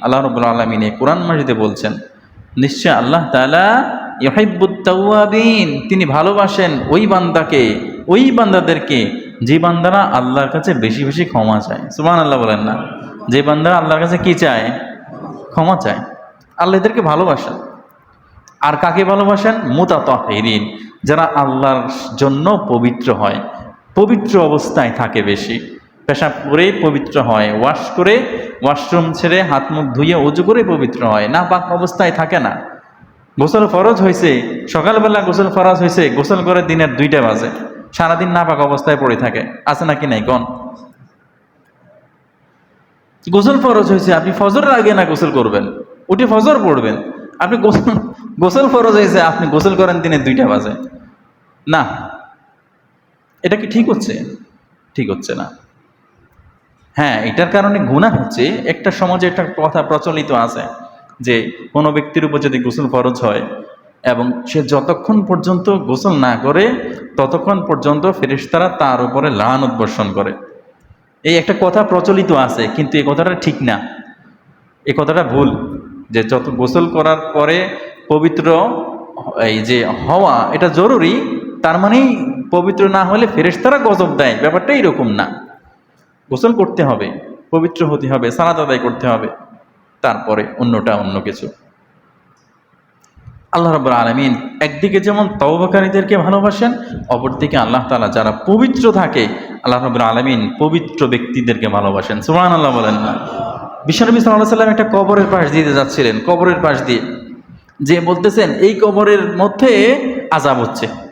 আল্লাহ রাব্বুল আলামিন কোরআন বলছেন, নিশ্চয় আল্লাহ তিনি ভালোবাসেন ওই বান্দাকে, ওই বান্দাদেরকে যে বান্দারা আল্লাহর কাছে বেশি বেশি ক্ষমা চায়। সুবহানাল্লাহ বলেন না। যে বান্দারা আল্লাহর কাছে কি চায়? ক্ষমা চায়। আল্লাহ এদেরকে ভালোবাসেন। আর কাকে ভালোবাসেন? মুতাতাহহিরিন যারা আল্লাহর জন্য পবিত্র হয়। পবিত্র অবস্থায় থাকে বেশি। পেশাব করে পবিত্র হয়, ওয়াশ করে, ওয়াশরুম ছেড়ে হাত মুখ ধুয়ে উজু করে পবিত্র হয়। না পাক অবস্থায় থাকে না। গোসল ফরজ হয়েছে সকালবেলা গোসল ফরজ হয়েছে গোসল করে দিনের দুইটা বাজে। সারাদিন না পাক অবস্থায় পড়ে থাকে। আছে নাকি নাই? কন? গোসল ফরজ হয়েছে আপনি ফজরের আগে না গোসল করবেন? উঠে ফজর পড়বেন। আপনি গোসল গোসল ফরজ হয়েছে আপনি গোসল করেন দিনে দুইটা বাজে। না। এটা কি ঠিক হচ্ছে? ঠিক হচ্ছে না। হ্যাঁ এটার কারণে গুণা হচ্ছে। একটা সমাজে একটা কথা প্রচলিত আছে যে, কোনো ব্যক্তির উপর যদি গোসল ফরজ হয় এবং সে যতক্ষণ পর্যন্ত গোসল না করে, ততক্ষণ পর্যন্ত ফেরেশতারা তার উপরে লান উদ্বর্ষণ করে। এই একটা কথা প্রচলিত আছে, কিন্তু এই কথাটা ঠিক না। এই কথাটা ভুল। যে যত গোসল করার পরে পবিত্র এই যে হওয়া, এটা জরুরি, তার মানেই পবিত্র না হলে ফেরেশতারা গজব দেয়। ব্যাপারটা এরকম না। গোসল করতে হবে, পবিত্র হতে হবে সালাদ আদায় করতে হবে, তারপরে অন্যটা অন্য কিছু। আল্লাহ রব আলমিন একদিকে যেমন তওবাকারীদেরকে ভালোবাসেন, অপরদিকে আল্লাহ তালা যারা পবিত্র থাকে, আল্লাহ রব আলমিন পবিত্র ব্যক্তিদেরকে ভালোবাসেন। সুমান আল্লাহ বলেন না। বিশ্বনবী সাল্লাহ সাল্লাম একটা কবরের পাশ দিয়ে যাচ্ছিলেন, কবরের পাশ দিয়ে। যে বলতেছেন, এই কবরের মধ্যে আজাব হচ্ছে।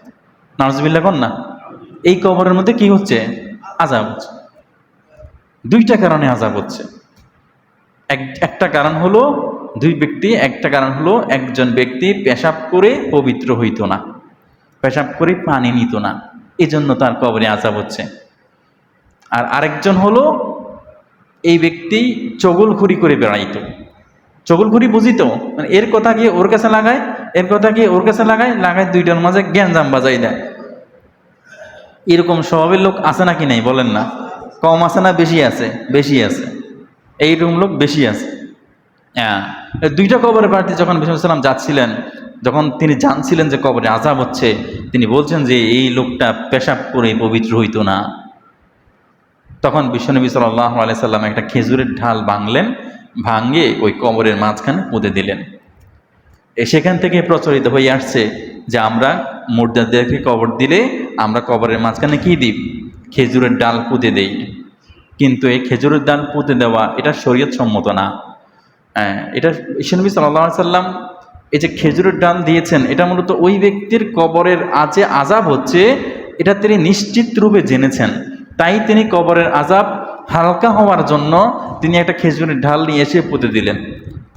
নাজবিল্লা কন না। এই কবরের মধ্যে কি হচ্ছে? আজাব হচ্ছে। দুইটা কারণে আজাব হচ্ছে। এক, একটা কারণ হলো দুই ব্যক্তি, একটা কারণ হলো একজন ব্যক্তি পেশাব করে পবিত্র হইতো না। পেশাব করে পানি নিত না। এই জন্য তার কবরে আজাব হচ্ছে। আর আরেকজন হলো এই ব্যক্তি চগলখুরি করে বেড়াইতো। চগলখুরি বুঝিত? মানে এর কথা গিয়ে ওর কাছে লাগায়? এর কথা গিয়ে ওর কাছে লাগায়? লাগায় দুইটার মাঝে জ্ঞানজাম বাজাই দেয়। এরকম স্বভাবের লোক আছে নাকি নাই বলেন না। কম আছে না বেশি আছে? বেশি আছে। এইরকম লোক বেশি আছে। হ্যাঁ। দুইটা কবরের বাড়িতে যখন বিশ্বসাল্লাম যাচ্ছিলেন, যখন তিনি জানছিলেন যে কবরে আজাব হচ্ছে, তিনি বলছেন যে এই লোকটা পেশাব করে পবিত্র হইতো না। তখন বিশ্বনবী সাল্লাহ আলাইসাল্লাম একটা খেজুরের ঢাল ভাঙলেন ভাঙে ওই কবরের মাঝখানে পুঁতে দিলেন। সেখান থেকে প্রচলিত হয়ে আসছে যে আমরা মুর্দাদেরকে কবর দিলে আমরা কবরের মাঝখানে কি দিই? খেজুরের ডাল পুঁতে দেই। কিন্তু এই খেজুরের ডাল পুঁতে দেওয়া এটা শরীয়ত সম্মত না। এটা ইসনবী সাল্লাহ সাল্লাম এই যে খেজুরের ডাল দিয়েছেন, এটা মূলত ওই ব্যক্তির কবরের আজে আজাব হচ্ছে, এটা তিনি নিশ্চিত রূপে জেনেছেন। তাই তিনি কবরের আজাব হালকা হওয়ার জন্য তিনি একটা খেজুরের ঢাল নিয়ে এসে পুঁতে দিলেন।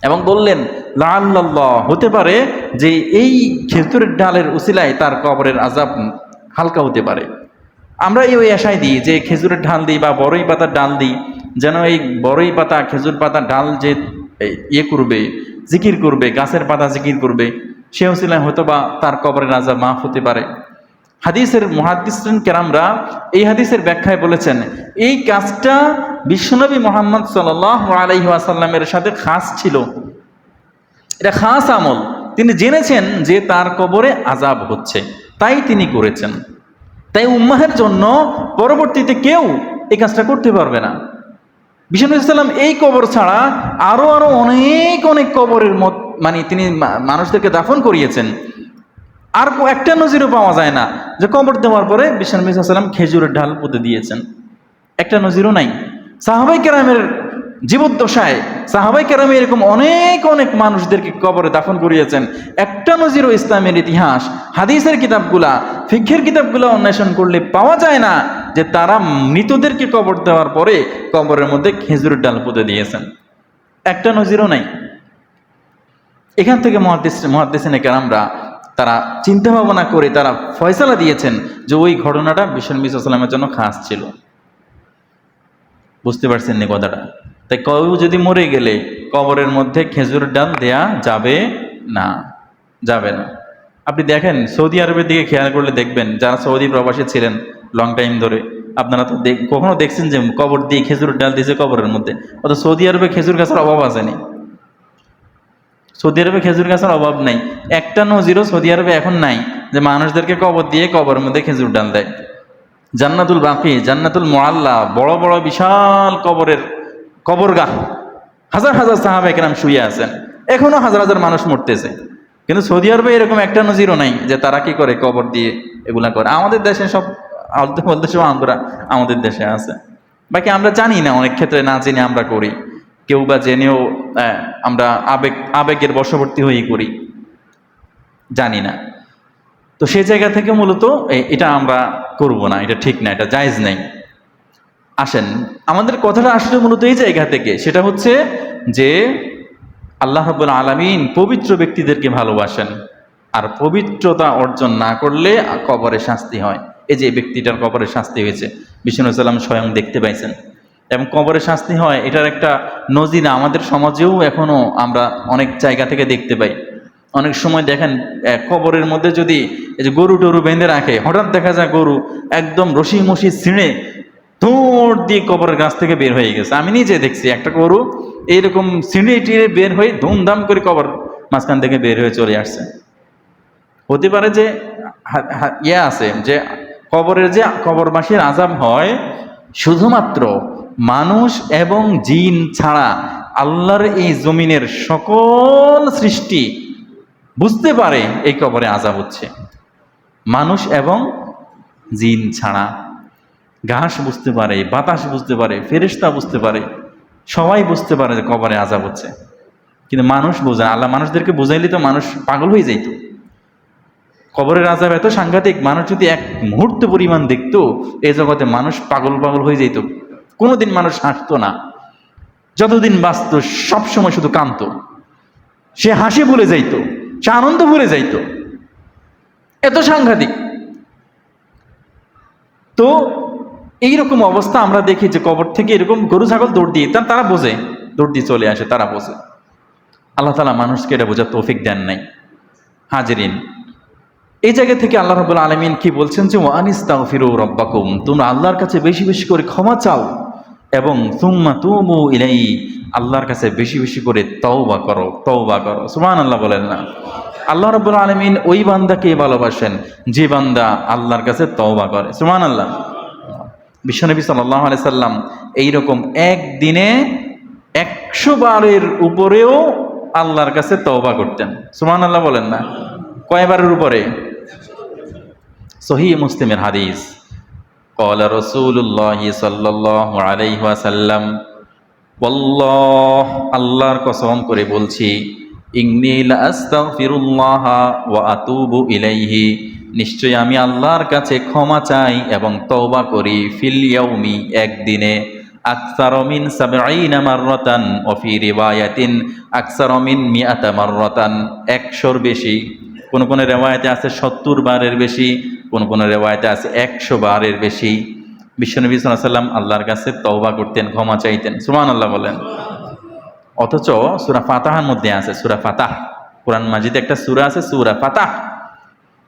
এবং বললেন লাল্লাহ হতে পারে যে এই খেজুরের ডালের উসিলায় তার কবরের আজাব হালকা হতে পারে। আমরা এই ওই আশায় দিই যে খেজুরের ডাল দিই বা বড়ই পাতার ডাল দিই, যেন এই বড়ই পাতা, খেজুর পাতার ডাল যে ইয়ে করবে, জিকির করবে, গাছের পাতা জিকির করবে, সে উসিলায় হয়তো বা তার কবরের আজাব মাফ হতে পারে। হাদিসের মহাদিসন কেরামরা এই হাদিসের ব্যাখ্যায় বলেছেন, এই কাজটা বিশ্বনবী মোহাম্মদ সাল আলাইহি আসাল্লামের সাথে খাস ছিল। এটা খাস আমল। তিনি জেনেছেন যে তার কবরে আজাব হচ্ছে। তাই তিনি করেছেন। তাই উম্মাহের জন্য পরবর্তীতে কেউ এই কাজটা করতে পারবে না। বিশ্বনাথ এই কবর ছাড়া আরও আরও অনেক অনেক কবরের মত মানে তিনি মানুষদেরকে দাফন করিয়েছেন। আর একটা নজিরও পাওয়া যায় না যে কবর দেওয়ার পরে বিশ্বনবী সাল্লাম খেজুরের ঢাল পুঁতে দিয়েছেন। একটা নজিরও নাই। সাহাবাই কেরামের জীবদ্দশায় সাহাবাই কেরামে এরকম অনেক অনেক মানুষদেরকে কবরে দাফন করিয়েছেন। একটা নজিরও ইসলামের ইতিহাস, হাদিসের কিতাবগুলা ফিক্ষের কিতাবগুলা অন্বেষণ করলে পাওয়া যায় না যে তারা মৃতদেরকে কবর দেওয়ার পরে কবরের মধ্যে খেজুরের ডাল পুঁতে দিয়েছেন। একটা নজিরও নাই। এখান থেকে মহাদিস মহাদিসিনে কেরামরা তারা চিন্তা ভাবনা করে তারা ফয়সালা দিয়েছেন যে ওই ঘটনাটা বিশ্বনবী সাল্লামের জন্য খাস ছিল। বুঝতে পারছেন নি কথাটা? তাই কেউ যদি মরে গেলে কবরের মধ্যে খেজুর ডাল দেয়া যাবে না যাবে না। আপনি দেখেন, সৌদি আরবের দিকে খেয়াল করলে দেখবেন, যারা সৌদি প্রবাসী ছিলেন লং টাইম ধরে, আপনারা তো কখনো দেখছেন যে কবর দিয়ে খেজুর ডাল দিয়েছে কবরের মধ্যে। অত সৌদি আরবে খেজুর গাছের অভাব আসেনি সৌদি আরবে খেজুর গাছের অভাব নাই। একটা নজিরও সৌদি আরবে এখন নাই যে মানুষদেরকে কবর দিয়ে কবরের মধ্যে খেজুর ডাল দেয়। জান্নাতুল বাকি, জান্নাতুল মোয়াল্লা বড় বড় বিশাল কবরের কবরগাহ। হাজার হাজার সাহাবা একরাম শুয়ে আছেন। এখনও হাজার হাজার মানুষ মরতেছে। কিন্তু সৌদি আরবে এরকম একটা নজিরও নাই যে তারা কি করে কবর দিয়ে এগুলা করে। আমাদের দেশে সব বলতে বলতে সব আমরা, আমাদের দেশে আছে। বাকি আমরা জানি না, অনেক ক্ষেত্রে না জেনে আমরা করি। কেউ বা জেনেও আমরা আবেগ, আবেগের বশবর্তী হয়েই করি জানি না। তো সেই জায়গা থেকে মূলত এটা আমরা করব না, এটা ঠিক না, এটা জায়েজ নেই। আসেন, আমাদের কথাটা আসলে মূলত এই জায়গা থেকে, সেটা হচ্ছে যে আল্লাহ রাব্বুল আলামিন পবিত্র ব্যক্তিদেরকে ভালোবাসেন। আর পবিত্রতা অর্জন না করলে কবরে শাস্তি হয়। এই যে ব্যক্তিটার কবরে শাস্তি হয়েছে, বিষ্ণু স্বয়ং দেখতে পাইছেন। এবং কবরে শাস্তি হয়, এটার একটা নজির আমাদের সমাজেও এখনও আমরা অনেক জায়গা থেকে দেখতে পাই। অনেক সময় দেখেন কবরের মধ্যে যদি এই যে গরু টরু বেঁধে রাখে, হঠাৎ দেখা যায় গরু একদম রশি মশি ছিঁড়ে দৌড় দিয়ে কবরের গাছ থেকে বের হয়ে গেছে। আমি নিজে দেখছি, একটা গরু এইরকম ছিঁড়ে টিড়ে বের হয়ে ধুমধাম করে কবর মাঝখান থেকে বের হয়ে চলে আসছে। হতে পারে যে ইয়ে আছে যে, কবরের যে কবরবাসীর আজাব হয়, শুধুমাত্র মানুষ এবং জিন ছাড়া আল্লাহর এই জমিনের সকল সৃষ্টি বুঝতে পারে এই কবরে আজাব হচ্ছে। মানুষ এবং জিন ছাড়া ঘাস বুঝতে পারে, বাতাস বুঝতে পারে, ফেরেশতা বুঝতে পারে, সবাই বুঝতে পারে যে কবরে আজাব হচ্ছে। কিন্তু মানুষ বোঝে। আল্লাহ মানুষদেরকে বোঝাইলে তো মানুষ পাগল হয়ে যাইতো। কবরের আজাব এত সাংঘাতিক, মানুষ যদি এক মুহূর্ত পরিমাণ দেখত এই জগতে মানুষ পাগল পাগল হয়ে যেত কোনোদিন মানুষ হাসতো না। যতদিন বাঁচত, সবসময় শুধু কাঁদতো। সে হাসি ভুলে যাইতো, সে আনন্দ ভুলে যাইতো। এত সাংঘাতিক। তো এইরকম অবস্থা আমরা দেখি যে কবর থেকে এরকম গরু, ছাগল দৌড় দিয়ে তারা বোঝে। দৌড় দিয়ে চলে আসে, তারা বোঝে। আল্লাহ তালা মানুষকে এটা বোঝার তৌফিক দেন নাই। হাজিরিন। এই জায়গা থেকে আল্লাহ রাবুল আলমিন কি বলছেন যে ওয়ানিস্তাও ফিরো রব্বাকুম। তোমরা আল্লাহর কাছে বেশি বেশি করে ক্ষমা চাও। এবং তুম্মা তুমু ইলাই আল্লাহর কাছে বেশি বেশি করে তওবা করো তওবা করো। সুমান আল্লাহ বলেন না। আল্লাহ রাবুল আলমিন ওই বান্দাকে ভালোবাসেন যে বান্দা আল্লাহর কাছে তওবা করে। সুমান আল্লাহ বিশ্বনবী সাল্লাহ আলি সাল্লাম এইরকম একদিনে একশো বারের উপরেও আল্লাহর কাছে তওবা করতেন। সুমান আল্লাহ বলেন না। কয়বারের উপরে? সহি মুসলিমের হাদিস। قال رسول الله صلى الله عليه وسلم والله আল্লাহর কসম করে বলছি ইন্নী লাস্তাগফিরুল্লাহ ওয়া আতুবু ইলাইহি নিশ্চয় আমি আল্লাহর কাছে ক্ষমা চাই এবং তওবা করি ফিল ইয়াউমি একদিনে আকসার মিন সাবঈনা মাররাতান ওয়া ফি রিওয়ায়াতিন আকসার মিন মিআতা মাররাতান 100 এর বেশি কোন কোন রেওয়ায়তে আছে সত্তর বারের বেশি কোন কোন রেওয়ায়তে আছে, একশো বারের বেশি বিশ্বনবী সাল্লাম আল্লাহর কাছে তওবা করতেন, ক্ষমা চাইতেন। সুমান আল্লাহ বলেন। অথচ সুরা ফাতাহার মধ্যে আছে, সুরা ফাতাহ। কোরআন মাজিদে একটা সুরা আছে, সুরা ফাতাহ।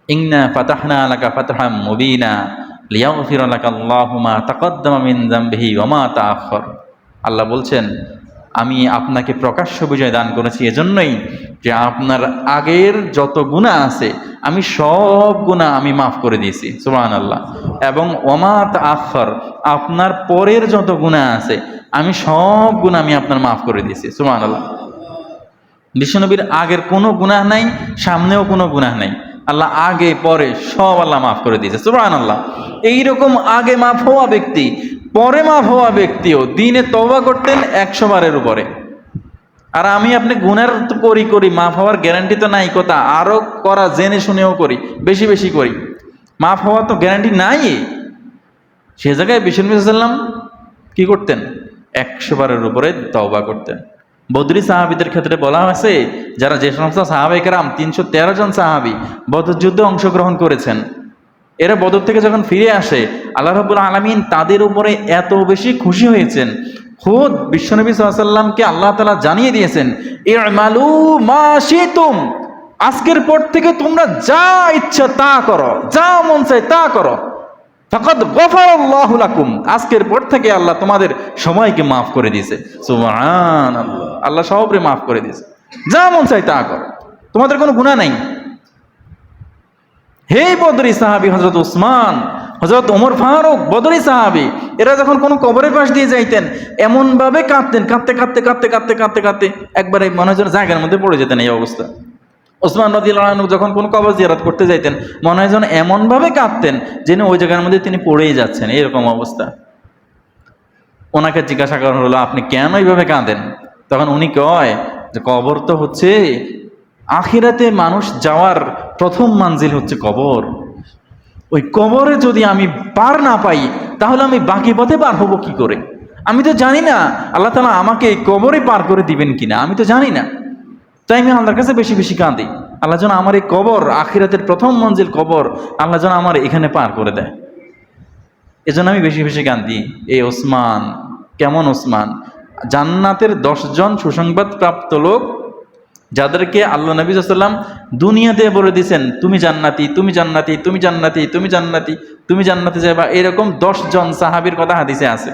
ইন্না ফাতাহনা লাকা ফাতহাম মুবিনা লিয়াগফির লাকা আল্লাহু মা তাকদ্দামা মিন যামবিহি ওয়া মা তাআখার আল্লাহ বলছেন আমি আপনাকে প্রকাশ্য বিজয় দান করেছি এজন্যই যে আপনার আগের যত গুণা আছে, আমি সব গুণা আমি মাফ করে দিয়েছি সুবহান আল্লাহ এবং অমাত আখর আপনার পরের যত গুণা আছে, আমি সব গুণা আমি আপনার মাফ করে দিয়েছি সুবহান আল্লাহ বিশ্বনবীর আগের কোনো গুনাহ নাই, সামনেও কোনো গুনাহ নাই। আল্লাহ আগে, পরে সব আল্লাহ মাফ করে দিয়েছে সুবহান আল্লাহ এইরকম আগে মাফ হওয়া ব্যক্তি পরে মাফ হওয়া ব্যক্তিও দিনে তওবা করতেন একশো বারের উপরে। আর আমি আপনি গুনার তো করি করি, মাফ হওয়ার গ্যারান্টি তো নাই, কথা আরও করা, জেনে শুনেও করি, বেশি বেশি করি। মাফ হওয়ার তো গ্যারান্টি নাই। সে জায়গায় বিশ্বনাম কি করতেন? একশো বারের উপরে তওবা করতেন। বদরি সাহাবিদের ক্ষেত্রে বলা হয়েছে, যারা যে সমস্ত সাহাবিকেরাম তিনশো তেরো জন সাহাবি বদর যুদ্ধে অংশগ্রহণ করেছেন এরা বদর থেকে যখন ফিরে আসে, আল্লাহ রাবুল আলমিন তাদের উপরে এত বেশি খুশি হয়েছেন। খোদ বিশ্বনবী সাল্লামকে আল্লাহ তালা জানিয়ে দিয়েছেন, ইমালু মা শিতুম, আজকের পর থেকে তোমরা যা ইচ্ছা তা করো, যা মন চাই তা করো। ফাকাদ গফারাল্লাহু লাকুম, আজকের পর থেকে আল্লাহ তোমাদের সময়কে মাফ করে দিয়েছে। সুবহানাল্লাহ, আল্লাহ আল্লাহ সবরে মাফ করে দিয়েছে। যা মন চাই তা করো। তোমাদের কোনো গুণা নাই। হে বদরি সাহাবি হজরত উসমান হজরত ওমর ফারুক, বদরি সাহাবি, এরা যখন কোনো কবরের পাশ দিয়ে যাইতেন এমন ভাবে কাঁদতেন, কাঁদতে কাঁদতে কাঁদতে কাঁদতে কাঁদতে কাঁদতে, একবারে মনে হয় জায়গার মধ্যে পড়ে যেতেন এই অবস্থা। ওসমান নদী যখন কোনো কবর জিয়ারত করতে যাইতেন, মনে হয় যেন এমনভাবে কাঁদতেন যেন ওই জায়গার মধ্যে তিনি পড়েই যাচ্ছেন, এরকম অবস্থা। ওনাকে জিজ্ঞাসা করা হলো, আপনি কেন এইভাবে কাঁদেন? তখন উনি কয় যে, কবর তো হচ্ছে আখিরাতে মানুষ যাওয়ার প্রথম মানজিল হচ্ছে কবর। ওই কবরে যদি আমি পার না পাই, তাহলে আমি বাকি পথে পার হব কি করে? আমি তো জানি না আল্লাহ তালা আমাকে কবরে পার করে দিবেন কিনা, আমি তো জানি না। তাই আমি আল্লাহর কাছে বেশি বেশি কাঁদি। আল্লাহ যেন আমার এই কবর, আখিরাতের প্রথম মঞ্জিল কবর, আল্লাহ যেন আমার এখানে পার করে দেয়। এজন্য আমি বেশি বেশি কান্দি এই ওসমান, কেমন ওসমান? জান্নাতের দশজন সুসংবাদ প্রাপ্ত লোক যাদেরকে আল্লাহ নবী সাল্লাম দুনিয়াতে বলে দিয়েছেন, তুমি জান্নাতি তুমি জান্নাতি তুমি জান্নাতি তুমি জান্নাতি, তুমি জান্নাতে যাবা এরকম দশজন সাহাবির কথা হাদিসে আছে।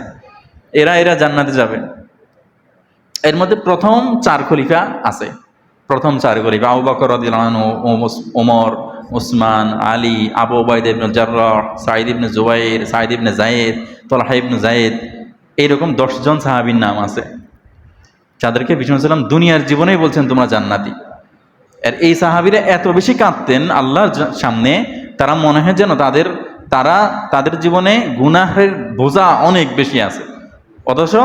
এরা এরা জান্নাতে যাবে। এর মধ্যে প্রথম চার খলিফা আছে। প্রথম চার খলিফা আবু বকর ওমর, উসমান, আলী, আবু ওবায়দ ইবনে জাররাহ সাইদ ইবনে জুবাইর সাইদ ইবনে জায়েদ তলহা জায়েদ এইরকম দশজন সাহাবীর নাম আছে। যাদেরকে বিষ্ণু সাল্লাম দুনিয়ার জীবনেই বলছেন, তোমরা জান্নাতি। আর এই সাহাবিরা এত বেশি কাঁদতেন আল্লাহর সামনে, তারা মনে হয় যেন তাদের, তারা তাদের জীবনে গুনাহের বোঝা অনেক বেশি আছে। অথচ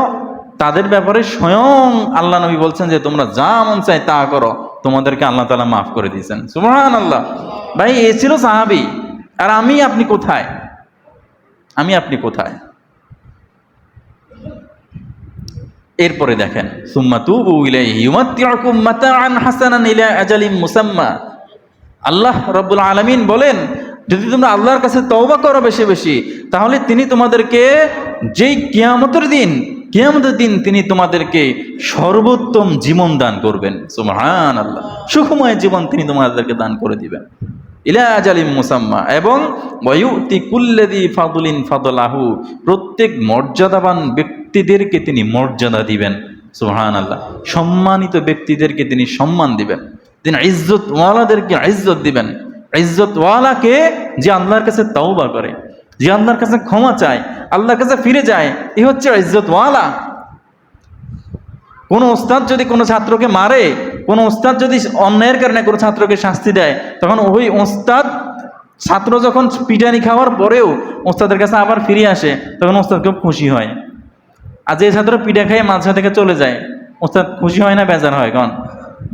তাদের ব্যাপারে স্বয়ং আল্লাহ নবী বলছেন যে, তোমরা যা মন চাই তা করো, তোমাদেরকে আল্লাহ তালা মাফ করে দিয়েছেন। সুমহান আল্লাহ ভাই, এ ছিল সাহাবি। আর আমি, আপনি কোথায়? আমি, আপনি কোথায়? এরপরে দেখেন আল্লাহ রাব্বুল আলামিন বলেন, যদি তোমরা আল্লাহর কাছে তওবা করো বেশি বেশি, তাহলে তিনি তোমাদেরকে যেই কিয়ামতের দিন কিয়ামতের দিন তিনি তোমাদেরকে সর্বোত্তম জীবন দান করবেন। সুমহান আল্লাহ সুখময় জীবন তিনি তোমাদেরকে দান করে দিবেন। এবং প্রত্যেক মর্যাদাবান ব্যক্তিদেরকে তিনি মর্যাদা দিবেন সুবহান আল্লাহ সম্মানিত ব্যক্তিদেরকে তিনি সম্মান দিবেন। তিনি ইজ্জত ওয়ালাদেরকে ইজ্জত দিবেন। ইজ্জত ওয়ালাকে যে আল্লাহর কাছে তাওবা করে, যে আল্লাহর কাছে ক্ষমা চায়, আল্লাহর কাছে ফিরে যায়, এ হচ্ছে ইজ্জত ওয়ালা কোনো ওস্তাদ যদি কোনো ছাত্রকে মারে, কোনো ওস্তাদ যদি অন্যায়ের কারণে কোনো ছাত্রকে শাস্তি দেয়, তখন ওই ওস্তাদ, ছাত্র যখন পিটানি খাওয়ার পরেও ওস্তাদের কাছে আবার ফিরে আসে, তখন ওস্তাদ খুব খুশি হয়। আর যে ছাত্র পিঠা খাইয়ে মাঝখান থেকে চলে যায়। ওস্তাদ খুশি হয় না বেজার হয়? কন?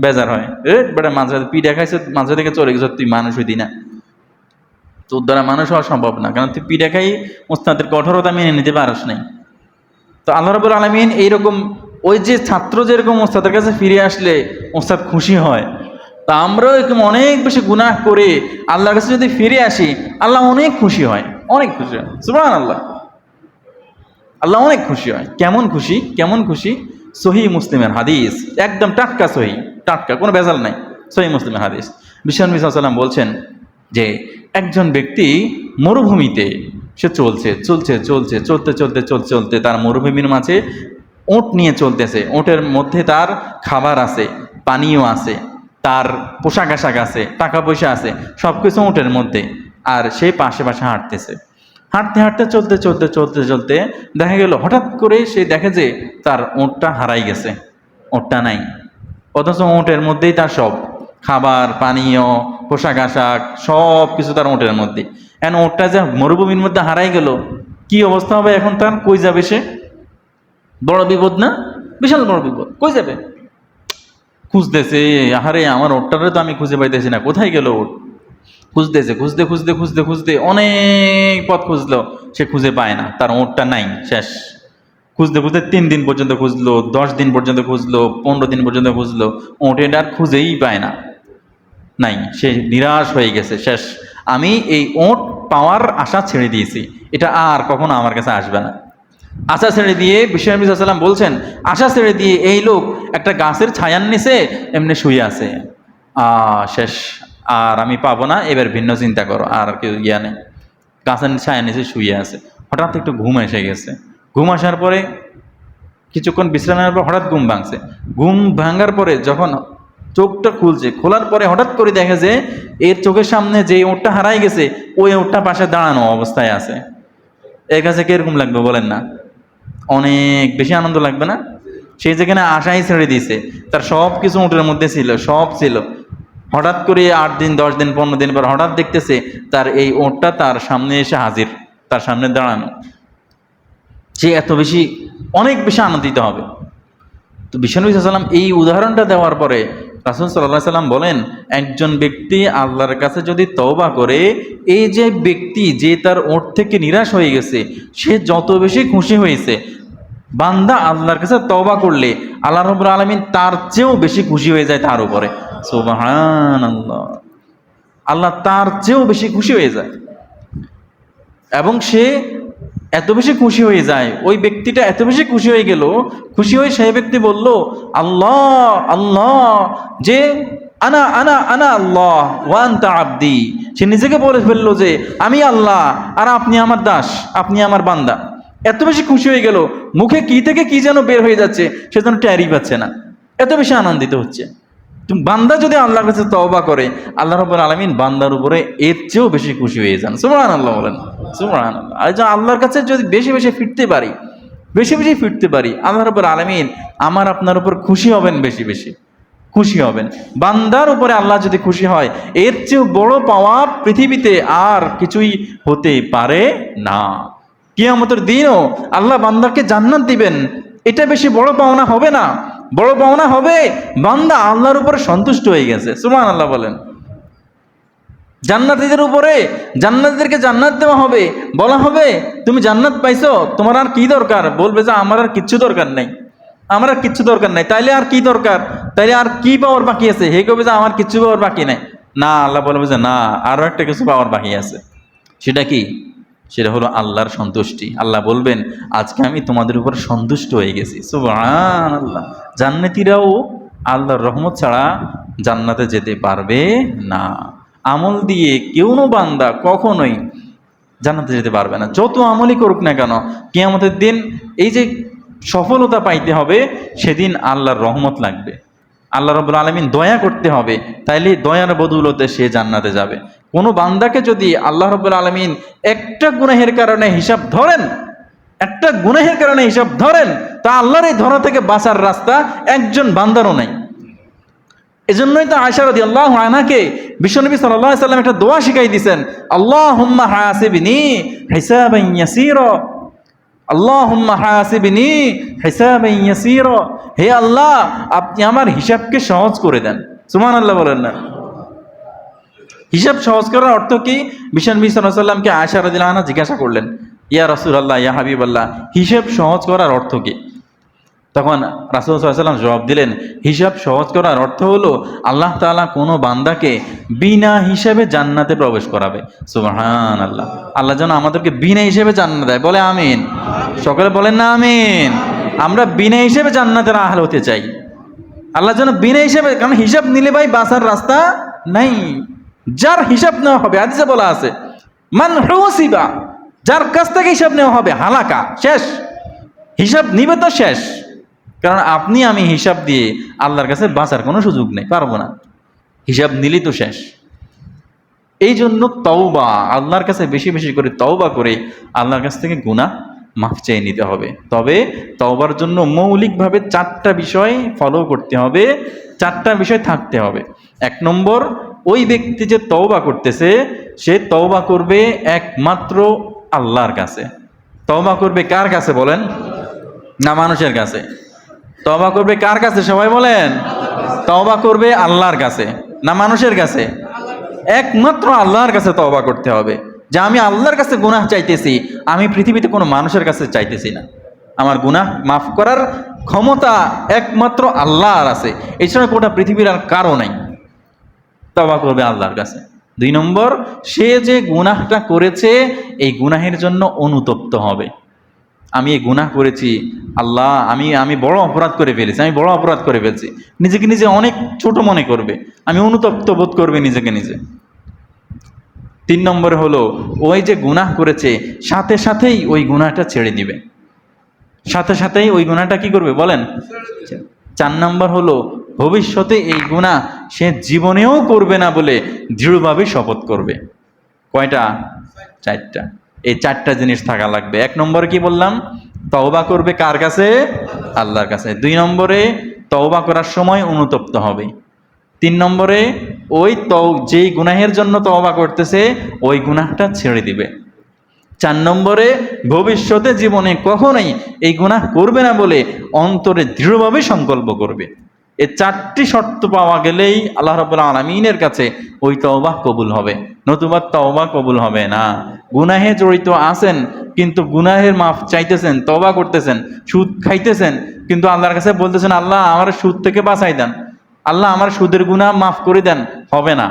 বেজার হয়। এ, বেটা মাঝে পিঠা খাইছে মাঝে থেকে চলে গেছে, তুই মানুষ হইতি না। তোর দ্বারা মানুষ হওয়া সম্ভব না, কারণ তুই পিঠা খাই ওস্তাদের কঠোরতা মেনে নিতে পারস নাই। তো আল্লাহ রবুল আলমিন এইরকম ওই যে ছাত্র যেরকম ওস্তাদের কাছে ফিরে আসলে ওস্তাদ খুশি হয়, তা আমরাও এরকম অনেক বেশি গুনাহ করে আল্লাহর কাছে যদি ফিরে আসি, আল্লাহ অনেক খুশি হয়, অনেক খুশি হয়। সুবহান আল্লাহ আল্লাহ অনেক খুশি হয়। কেমন খুশি? কেমন খুশি? সহি মুসলিমের হাদিস। একদম টাটকা সহি। টাটকা, কোনো বেজাল নাই। সহি মুসলিমের হাদিস। বিশ্বনবী সাল্লাম বলছেন যে, একজন ব্যক্তি মরুভূমিতে, সে চলছে চলছে চলছে, চলতে চলতে চলতে চলতে তার মরুভূমির মাঝে ওঁট নিয়ে চলতেছে। ওঁটের মধ্যে তার খাবার আছে পানীয় আছে, তার পোশাক আশাক আছে, টাকা পয়সা আছে সব কিছু ওঁটের মধ্যে। আর সে পাশে পাশে হাঁটতেছে। হাঁটতে হাঁটতে, চলতে চলতে চলতে চলতে দেখা গেল হঠাৎ করে সে দেখে যে তার ওঁটটা হারাই গেছে, ওঁটটা নাই। অথচ ওঁটের মধ্যেই তার সব। খাবার, পানীয়, পোশাক, আশাক, সব কিছু তার ওঁটের মধ্যে। এখন ওঁটটা যে মরুভূমির মধ্যে হারাই গেল? কি অবস্থা হবে এখন তার? কই যাবে সে? বড় বিপদ না? বিশাল বড় বিপদ। কই যাবে? খুঁজতেছে, আহারে, আমার ওটটারে তো আমি খুঁজে পাইতেছি না। কোথায় গেল ওট? খুঁজতেছে, খুঁজতে খুঁজতে খুঁজতে খুঁজতে অনেক পথ খুঁজলো, সে খুঁজে পায় না, তার ওটটা নাই, শেষ। খুঁজতে খুঁজতে তিন দিন পর্যন্ত খুঁজলো, দশ দিন পর্যন্ত খুঁজলো, পনেরো দিন পর্যন্ত খুঁজলো, ওটেটা আর খুঁজেই পায় না। নাই, সে নিরাশ হয়ে গেছে, শেষ। আমি এই ওট পাওয়ার আশা ছেড়ে দিয়েছি, এটা আর কখনো আমার কাছে আসবে না। আশা ছেড়ে দিয়ে বিশ্বনবী সাল্লাম বলছেন, আশা ছেড়ে দিয়ে এই লোক একটা গাছের ছায়ার নিচে এমনি শুয়ে আছে। আ শেষ। আর আমি পাবো না, এবার ভিন্ন চিন্তা করো, আর কেউ ইয়া নেই। গাছের ছায়া নিচে শুয়ে আছে। হঠাৎ একটু ঘুম এসে গেছে। ঘুম আসার পরে কিছুক্ষণ বিশ্রাম নেওয়ার পর হঠাৎ ঘুম ভাঙছে। ঘুম ভাঙার পরে যখন চোখটা খুলছে, খোলার পরে হঠাৎ করে দেখে যে এর চোখের সামনে যে ওটটা হারাই গেছে, ওই ওটটা পাশে দাঁড়ানো অবস্থায় আছে। এর কাছে কীরকম লাগবে বলেন না? অনেক বেশি আনন্দ লাগবে না? সে যেখানে আশাই ছেড়ে দিয়েছে, তার সব কিছু উটের মধ্যে ছিল, সব ছিল। হঠাৎ করে আট দিন, দশ দিন, পনেরো দিন পর হঠাৎ দেখতেছে তার এই ওটটা তার সামনে এসে হাজির, তার সামনে দাঁড়ানো। সে এত বেশি, অনেক বেশি আনন্দিত হবে। তো বিষ্ণু সাল্লাম এই উদাহরণটা দেওয়ার পরে রাসুল সাল্লাহ সাল্লাম বলেন, একজন ব্যক্তি আল্লাহর কাছে যদি তওবা করে, এই যে ব্যক্তি যে তার ওট থেকে নিরাশ হয়ে গেছে, সে যত বেশি খুশি হয়েছে, বান্দা আল্লাহর কাছে তওবা করলে আল্লাহ রবুল আলমিন তার চেয়েও বেশি খুশি হয়ে যায় তার উপরে। আল্লাহ তার চেয়েও বেশি খুশি হয়ে যায়। এবং সে এত বেশি খুশি হয়ে যায়, ওই ব্যক্তিটা এত বেশি খুশি হয়ে গেল, খুশি হয়ে সেই ব্যক্তি বলল, আল্লাহ আল্লাহ, যে আনা আনা আনা আল্লাহ ওয়ান তা আব্দি। সে নিজেকে বলে ফেলল যে, আমি আল্লাহ, আর আপনি আমার দাস, আপনি আমার বান্দা। এত বেশি খুশি হয়ে গেল, মুখে কি থেকে কি যেন বের হয়ে যাচ্ছে, সে যেন ট্যারি পাচ্ছে না। এত বেশি আনন্দিত হচ্ছে। বান্দা যদি আল্লাহর কাছে তওবা করে, আল্লাহ রব্বুল আলমিন বান্দার উপরে এর চেয়েও বেশি খুশি হয়ে যান। সুমরান আল্লাহ বলেন। সুমরান আল্লাহ আর আল্লাহর কাছে যদি বেশি বেশি ফিরতে পারি, বেশি বেশি ফিরতে পারি, আল্লাহ রব্বুল আলমিন আমার আপনার উপর খুশি হবেন বেশি বেশি। খুশি হবেন। বান্দার উপরে আল্লাহ যদি খুশি হয়, এর চেয়েও বড় পাওয়া পৃথিবীতে আর কিছুই হতে পারে না। কিয়ামতের দিনও আল্লাহ বান্দাকে জান্নাত দিবেন, এটা বেশি বড় পাওনা হবে না। বড় পাওনা হবে, বান্দা আল্লাহর উপরে সন্তুষ্ট হয়ে গেছে। সুমান আল্লাহ বলেন। জান্নাতীদের উপরে, জান্নাতীদেরকে জান্নাত দেওয়া হবে। বলা হবে, তুমি জান্নাত পাইছো, তোমার আর কি দরকার? বলবে যে, আমার আর কিচ্ছু দরকার নেই। আমার আর কিচ্ছু দরকার নেই। তাইলে আর কি দরকার? তাইলে আর কি পাওয়ার বাকি আছে? হে কবে যে, আমার কিচ্ছু পাওয়ার বাকি নাই। না, আল্লাহ বলবে যে, না, আরও একটা কিছু পাওয়ার বাকি আছে। সেটা কি? সেটা হলো আল্লাহর সন্তুষ্টি। আল্লাহ বলবেন, আজকে আমি তোমাদের উপর সন্তুষ্ট হয়ে গেছি। সুবহান আল্লাহ জান্নাতিরাও আল্লাহর রহমত ছাড়া জান্নাতে যেতে পারবে না। আমল দিয়ে কেউ বান্দা কখনোই জান্নাতে যেতে পারবে না। যত আমলই করুক না কেন, কিয়ামতের দিন এই যে সফলতা পাইতে হবে, সেদিন আল্লাহর রহমত লাগবে। আল্লাহ রব্বুল আলমিন দয়া করতে হবে, তাইলে দয়ার বদৌলতে সে জান্নাতে যাবে। কোনো বান্দাকে যদি আল্লাহ রব্বুল আলমিন একটা গুনাহের কারণে হিসাব ধরেন, একটা গুনাহের কারণে হিসাব ধরেন, তা আল্লাহর এই ধরা থেকে বাঁচার রাস্তা একজন বান্দারও নাই। এজন্যই তো আয়সারদি আল্লাহ আনাকে বিশ্বনবী সাল্লাহ সাল্লাম একটা দোয়া শিখাই দিয়েছেন আল্লাহ হুম্মা হাসিবিনি হিসাবান ইয়াসীরা, আল্লাহুম্মা হাসিবনি হিসাবান ইয়াসীরা, হে আল্লাহ, আপনি আমার হিসাবকে সহজ করে দেন। সুমান আল্লাহ বলেন না। হিসাব সহজ করার অর্থ কি? বিশান সাল্লামকে আয়সা রাদিয়াল্লাহু আনহা জিজ্ঞাসা করলেন, ইয়া রাসূলুল্লাহ, ইয়া হাবিব আল্লাহ হিসাব সহজ করার অর্থ কি? তখন রাসুল সাল্লাম জবাব দিলেন, হিসাব সহজ করার অর্থ হলো আল্লাহ তাআলা কোনো বান্দাকে বিনা হিসাবে জান্নাতে প্রবেশ করাবে। সুবহান আল্লাহ আল্লাহ যেন আমাদেরকে বিনা হিসেবে জান্নাত দেয়। বলে আমিন। সকলে বলেন না আমিন। আমরা বিনা হিসেবে জান্নাতের আহাল হতে চাই। আল্লাহ যেন বিনা হিসেবে, কারণ হিসাব নিলে ভাই বাঁচার রাস্তা নাই। যার হিসাব নেওয়া হবে আদিসে বলা আছে, মান হুসিবা যার কাছ থেকে হিসাব নেওয়া হবে, হালাকা শেষ। হিসাব নিবে তো শেষ। কারণ আপনি, আমি হিসাব দিয়ে আল্লাহর কাছে বাঁচার কোনো সুযোগ নেই, পারব না। হিসাব নিলেই তো শেষ। এই জন্য তওবা, আল্লাহর কাছে বেশি বেশি করে তওবা করে আল্লাহর কাছ থেকে গুণা মাফ চেয়ে নিতে হবে। তবে তওবার জন্য মৌলিকভাবে চারটা বিষয় ফলো করতে হবে, চারটা বিষয় থাকতে হবে। এক নম্বর ওই ব্যক্তি যে তওবা করতেছে, সে তওবা করবে একমাত্র আল্লাহর কাছে। তওবা করবে কার কাছে বলেন? না, মানুষের কাছে। তওবা করবে কার কাছে সবাই বলেন? তওবা করবে আল্লাহর কাছে। না, মানুষের কাছে? একমাত্র আল্লাহর কাছে তবা করতে হবে। যে আমি আল্লাহর কাছে গুনাহ চাইতেছি, আমি পৃথিবীতে কোনো মানুষের কাছে চাইতেছি না। আমার গুনাহ মাফ করার ক্ষমতা একমাত্র আল্লাহর আছে। এছাড়া গোটা পৃথিবীর আর কারও নাই। তবা করবে আল্লাহর কাছে। দুই নম্বর, সে যে গুনাহটা করেছে, এই গুনাহের জন্য অনুতপ্ত হবে। আমি এই গুনাহ করেছি, আল্লাহ, আমি আমি বড় অপরাধ করে ফেলেছি, আমি বড় অপরাধ করে ফেলছি। নিজেকে নিজে অনেক ছোট মনে করবে, আমি অনুতপ্ত বোধ করবে নিজেকে নিজে। তিন নম্বরে হলো, ওই যে গুনাহ করেছে, সাথে সাথেই ওই গুনাহটা ছেড়ে দিবে। সাথে সাথেই ওই গুনাহটা কি করবে বলেন? চার নম্বর হলো ভবিষ্যতে এই গুনাহ সে জীবনেও করবে না বলে দৃঢ়ভাবে শপথ করবে। কয়টা? চারটা। এই চারটা জিনিস থাকা লাগবে। এক নম্বরে কি বললাম? তওবা করবে কার কাছে? আল্লাহর কাছে। দুই নম্বরে তওবা করার সময় অনুতপ্ত হবে। তিন নম্বরে ওই তও, যেই গুনাহের জন্য তওবা করতেছে, ওই গুনাহটা ছেড়ে দিবে। চার নম্বরে ভবিষ্যতে জীবনে কখনোই এই গুনাহ করবে না বলে অন্তরে দৃঢ়ভাবে সংকল্প করবে। এই চারটি শর্ত পাওয়া গেলেই আল্লাহ রবুল্লা আলমিনের কাছে ওই তওবা কবুল হবে। নতুবা তওবা কবুল হবে না। গুনাহে জড়িত আছেন, কিন্তু গুনাহের মাফ চাইতেছেন, তওবা করতেছেন, সুদ খাইতেছেন, কিন্তু আল্লাহর কাছে বলতেছেন, আল্লাহ, আমার সুদ থেকে বাঁচাই দেন। আল্লাহ, আমার সুদের গুনাহ মাফ করে দেন। হবে না।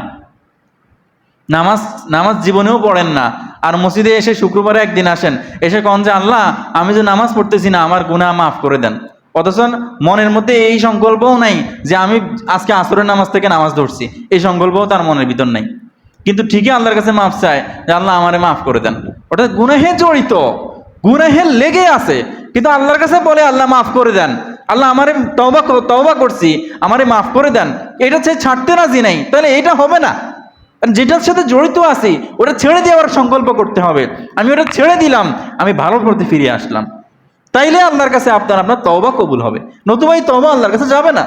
নামাজ নামাজ জীবনেও পড়েন না। আর মসজিদে এসে শুক্রবারে একদিন আসেন। এসে কন যে, আল্লাহ, আমি যে নামাজ পড়তেছি না, আমার গুনাহ মাফ করে দেন। অথচ মনের মধ্যে এই সংকল্পও নাই যে আমি আজকে আসরের নামাজ থেকে নামাজ ধরছি। এই সংকল্পও তার মনের ভিতর নাই। কিন্তু ঠিকই আল্লাহর কাছে মাফ চায় যে আল্লাহ আমারে মাফ করে দেন। ওটা গুনাহে জড়িত, গুনাহে লেগে আছে। কিন্তু আল্লাহর কাছে বলে, আল্লাহ মাফ করে দেন। আল্লাহ আমারে তওবা তওবা করছি, আমারে মাফ করে দেন। এটা সে ছাড়তে রাজি নাই। তাহলে এটা হবে না। যেটার সাথে জড়িত আছি, ওটা ছেড়ে দিয়ে দেওয়ার সংকল্প করতে হবে। আমি ওটা ছেড়ে দিলাম, আমি ভালো করতে ফিরে আসলাম। তাইলে আল্লাহর কাছে আপনার আপনার তওবা কবুল হবে। নতুবা এই তওবা আল্লাহর কাছে যাবে না।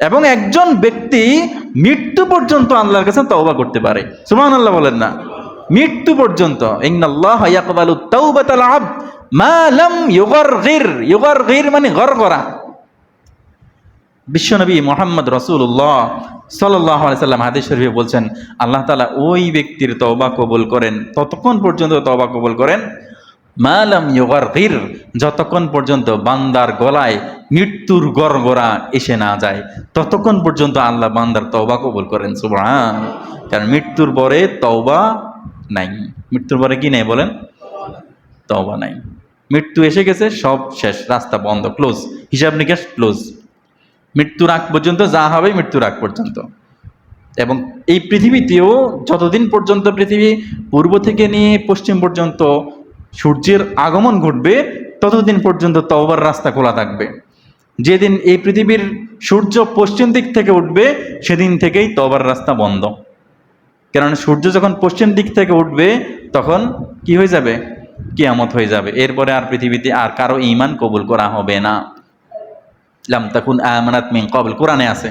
এবং একজন ব্যক্তি মৃত্যু পর্যন্ত আল্লাহর কাছে তওবা করতে পারে। সুমান আল্লাহ বলেন না। মৃত্যু পর্যন্ত। মানে গরগরা বিশ্বনবী মোহাম্মদ রসুল্লাহ সাল্লাহ সাল্লাম হাদিস শরীফে বলছেন, আল্লাহ তালা ওই ব্যক্তির তওবা কবুল করেন, ততক্ষণ পর্যন্ত তওবা কবুল করেন। মালাম ইয়োগার গির যতক্ষণ পর্যন্ত বান্দার গলায় মৃত্যুর গড়গড়া এসে না যায়, ততক্ষণ পর্যন্ত আল্লাহ বান্দার তওবা কবুল করেন, সুবহান। কারণ মৃত্যুর পরে তওবা নাই। মৃত্যুর পরে কি নেই বলেন? তওবা নাই। মৃত্যু এসে গেছে, সব শেষ, রাস্তা বন্ধ, ক্লোজ, হিসাব নিকাশ ক্লোজ। মৃত্যুর আগ পর্যন্ত যা হবে মৃত্যুর আগ পর্যন্ত। এবং এই পৃথিবীতেও যতদিন পর্যন্ত পৃথিবী পূর্ব থেকে নিয়ে পশ্চিম পর্যন্ত সূর্যের আগমন ঘটবে, ততদিন পর্যন্ত তওবার রাস্তা খোলা থাকবে। যেদিন এই পৃথিবীর সূর্য পশ্চিম দিক থেকে উঠবে, সেদিন থেকেই তওবার রাস্তা বন্ধ। কারণ সূর্য যখন পশ্চিম দিক থেকে উঠবে, তখন কি হয়ে যাবে? কিয়ামত হয়ে যাবে। এরপরে আর পৃথিবীতে আর কারও ইমান কবুল করা হবে না। লাম তখন আমানাত মিন কবল কোরআনে আছে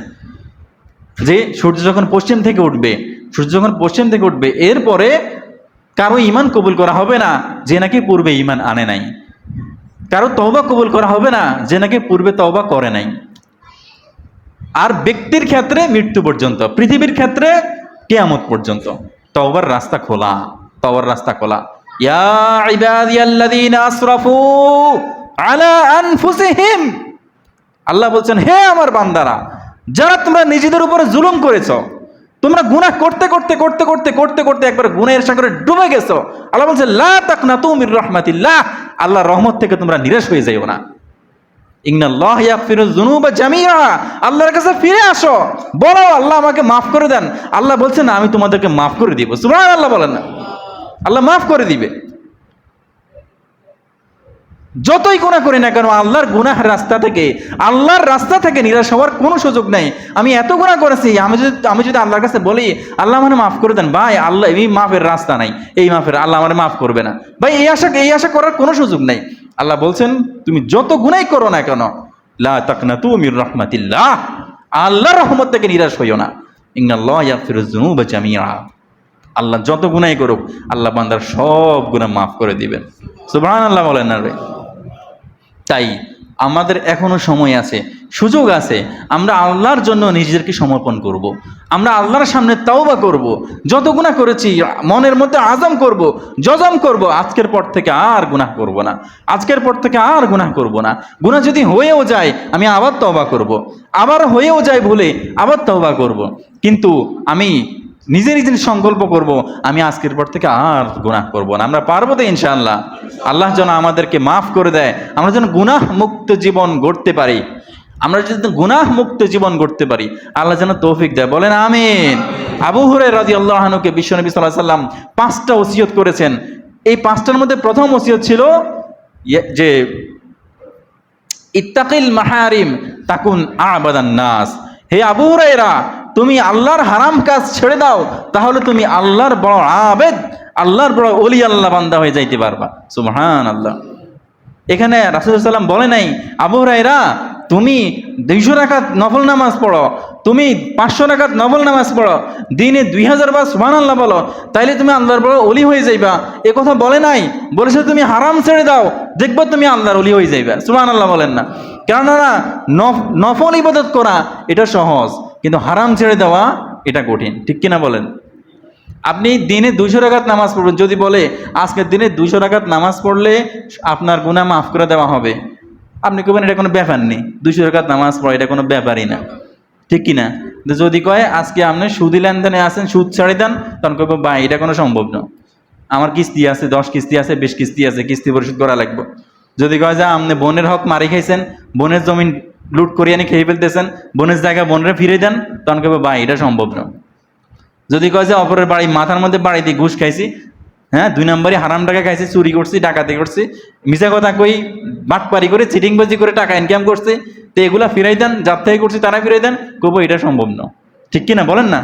যে সূর্য যখন পশ্চিম থেকে উঠবে, সূর্য যখন পশ্চিম থেকে উঠবে, এরপরে কারও ইমান কবুল করা হবে না, যে নাকি পূর্বে ইমান আনে নাই। কারও তওবা কবুল করা হবে না, যে নাকি পূর্বে তওবা করে নাই। আর ব্যক্তির ক্ষেত্রে মৃত্যু পর্যন্ত, পৃথিবীর ক্ষেত্রে কেয়ামত পর্যন্ত। তওবার রাস্তা খোলা, তওবার রাস্তা খোলা। আল্লাহ বলছেন, হে আমার বান্দারা, যারা তোমরা নিজেদের উপরে জুলুম করেছ তোমরা গুণা করতে করতে করতে করতে করতে করতে একবার গুণের সাগরে ডুবে গেছো। আল্লাহ বলছে, লা তাকনা তুমির রহমাতিল্লাহ। আল্লাহ রহমত থেকে তোমরা নিরাশ হয়ে যাইও না। আল্লাহর কাছে ফিরে আসো। বলো, আল্লাহ আমাকে মাফ করে দেন। আল্লাহ বলছে, না, আমি তোমাদেরকে মাফ করে দিব। সুবহানাল্লাহ বলেন না। আল্লাহ মাফ করে দিবে। যতই গুণা করি না কেন, আল্লাহর গুনাহের রাস্তা থেকে, আল্লাহর রাস্তা থেকে নিরাশ হওয়ার কোনো সুযোগ নাই। আমি এত গুণা করেছি, আমি যদি আমি যদি আল্লাহর কাছে বলি, আল্লাহ মানে মাফ করে দেন, ভাই, আল্লাহ, এই মাফের রাস্তা নাই, এই মাফের, আল্লাহ আমার মাফ করবে না। ভাই, এই আশা এই আশা করার কোনো সুযোগ নাই। আল্লাহ বলছেন, তুমি যত গুণাই করো না কেন, লা তাকনা তুমির রহমাতিল্লাহ, আল্লাহর রহমত থেকে নিরাশ হইও না। আল্লাহ যত গুনাই করুক, আল্লাহ বান্দার সব গুনাহ মাফ করে দিবেন। সুবহানাল্লাহ বলেন না রে। তাই আমাদের এখনও সময় আছে, সুযোগ আছে আমরা আল্লাহর জন্য নিজেদেরকে সমর্পণ করব। আমরা আল্লাহর সামনে তাওবা করব। যত গুণা করেছি, মনের মধ্যে আজম করব। জজম করব, আজকের পর থেকে আর গুনাহ করব না আজকের পর থেকে আর গুনাহ করব না গুনাহ যদি হয়েও যায়, আমি আবার তওবা করব। আবার হয়েও যায় ভুলে আবার তওবা করব। কিন্তু আমি নিজে নিজে সংকল্প করব, আমি আজকের পর থেকে আর গুনাহ করব না। আমরা পারব তো ইনশাআল্লাহ। আল্লাহ যেন আমাদেরকে মাফ করে দেয়, আমরা যেন গুনাহ মুক্ত জীবন গড়তে পারি। আমরা যদি গুনাহ মুক্ত জীবন গড়তে পারি, আল্লাহ যেন তৌফিক দেয়। বলেন আমিন। আবু হুরে রাজি আল্লাহনুকে বিশ্বনবী সাল্লাহ সাল্লাম পাঁচটা ওসিয়ত করেছেন। এই পাঁচটার মধ্যে প্রথম ওসিয়ত ছিল ইয়ে- যে ইত্তাকিল মাহারিম তাকুন আবাদান নাস। হে আবু হুরায়রা তুমি আল্লাহর হারাম কাজ ছেড়ে দাও, তাহলে তুমি আল্লাহর বড় আবেদ, আল্লাহর বড় অলি আল্লাহ বান্দা হয়ে যাইতে পারবা। সুবহান আল্লাহ এখানে রাসুলাম বলে নাই, আবু হুরায়রা, তুমি দুইশো রাকাত নফল নামাজ পড়ো, তুমি পাঁচশো রাকাত নফল নামাজ পড়ো, দিনে দুই হাজার বার সুবহান আল্লাহ বলো, তাইলে তুমি আল্লাহর বড় অলি হয়ে যাইবা। এ কথা বলে নাই, বলেছে তুমি হারাম ছেড়ে দাও, দেখব তুমি আল্লাহর অলি হয়ে যাইবা। সুবহান আল্লাহ বলেন না। কেননা নফ- নফল ইবাদত করা, এটা সহজ। কিন্তু হারাম ছেড়ে দেওয়া এটা কঠিন, ঠিক কিনা বলেন? আপনি দিনে দুইশো রাকাত নামাজ পড়বেন, যদি বলে আজকের দিনে দুইশো রাকাত নামাজ পড়লে আপনার গুণা মাফ করে দেওয়া হবে। আপনি কবেন এটা কোনো ব্যাপার নেই, দুইশো রাকাত নামাজ পড়া এটা কোনো ব্যাপারই না, ঠিক কিনা? যদি কয় আজকে আপনি সুদি লেনদেনে আছেন, সুদ ছাড়ে দেন, তখন কব বা এটা কোনো সম্ভব না। আমার কিস্তি আছে, দশ কিস্তি আছে, বেশ কিস্তি আছে, কিস্তি পরিশোধ করা লাগবে। যদি কয় যে আপনি বোনের হক মারি খাইছেন, বোনের জমিন লুট করিয়ে আনি খেয়ে ফেলতেছেন। বোনের জায়গা বোনরে ফিরে দেন, তখন কব বা এটা সম্ভব না। যদি কয় যে, অপরের বাড়ি, মাথার মধ্যে বাড়ি দিয়ে ঘুষ খাইছি হ্যাঁ দুই নম্বরে হারাম টাকা খাইছি, চুরি করছি, ডাকাতি করছি মিশা কথা কই, বাটপারি করে চিটিংবাজি করে টাকা ইনকাম করছি, তো এগুলা ফিরাই দেন, যার থেকে করছি তারা ফিরাই দেন কবো এটা সম্ভব না। ঠিক কি না বলেন না?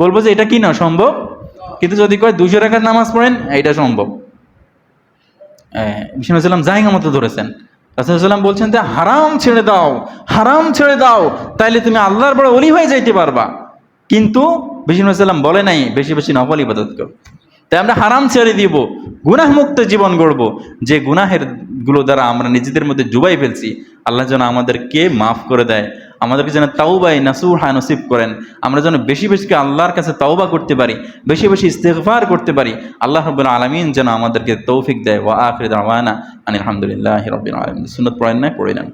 বলব যে, এটা কি না, সম্ভব? কিন্তু যদি কয়, দুইশো টাকার নামাজ পড়েন এটা সম্ভব। বিষ্ণুসাল্লাম জাহিঙ্গা মতো ধরেছেন। রাসুলাম বলছেন যে, হারাম ছেড়ে দাও, হারাম ছেড়ে দাও, তাইলে তুমি আল্লাহর বড় অলি হয়ে যাইতে পারবা। কিন্তু বিষ্ণুসাল্লাম বলে নাই, বেশি বেশি নকল ইবাদত করো। তাই আমরা হারাম ছেড়ে দিব গুনাহ মুক্ত জীবন গড়ব, যে গুনাহেরগুলো দ্বারা আমরা নিজেদের মধ্যে জুবাই ফেলছি, আল্লাহ যেন আমাদেরকে মাফ করে দেয়। আমাদেরকে যেন তাওবাই নাসুর হায় নসিব করেন। আমরা যেন বেশি বেশিকে আল্লাহর কাছে তাওবা করতে পারি, বেশি বেশি ইস্তেফার করতে পারি। আল্লাহ রব আলমিন যেন আমাদেরকে তৌফিক দেয়। ওয়া আফরিদ দাওয়ানা আনিল আলহামদুলিল্লাহ রবিন আলমিন। সুন্নাত পড়েন না পড়ে নেন।